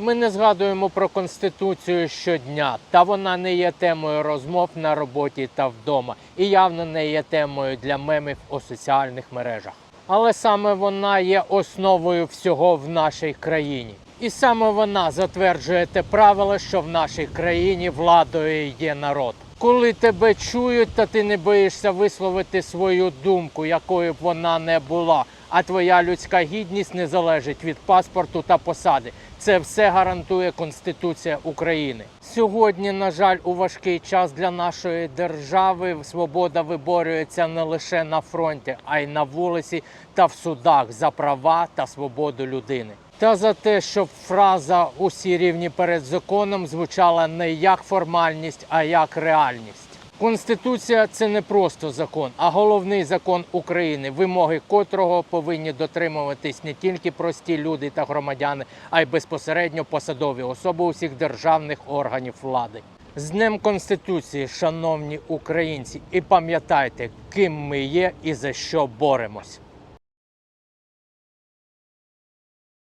Ми не згадуємо про конституцію щодня, та вона не є темою розмов на роботі та вдома, і явно не є темою для мемів у соціальних мережах. Але саме вона є основою всього в нашій країні. І саме вона затверджує те правило, що в нашій країні владою є народ. Коли тебе чують, та ти не боїшся висловити свою думку, якою б вона не була, а твоя людська гідність не залежить від паспорту та посади. Це все гарантує Конституція України. Сьогодні, на жаль, у важкий час для нашої держави свобода виборюється не лише на фронті, а й на вулиці та в судах за права та свободу людини. Та за те, щоб фраза усі рівні перед законом звучала не як формальність, а як реальність. Конституція це не просто закон, а головний закон України, вимоги котрого повинні дотримуватись не тільки прості люди та громадяни, а й безпосередньо посадові особи усіх державних органів влади. З Днем Конституції, шановні українці, і пам'ятайте, ким ми є і за що боремось.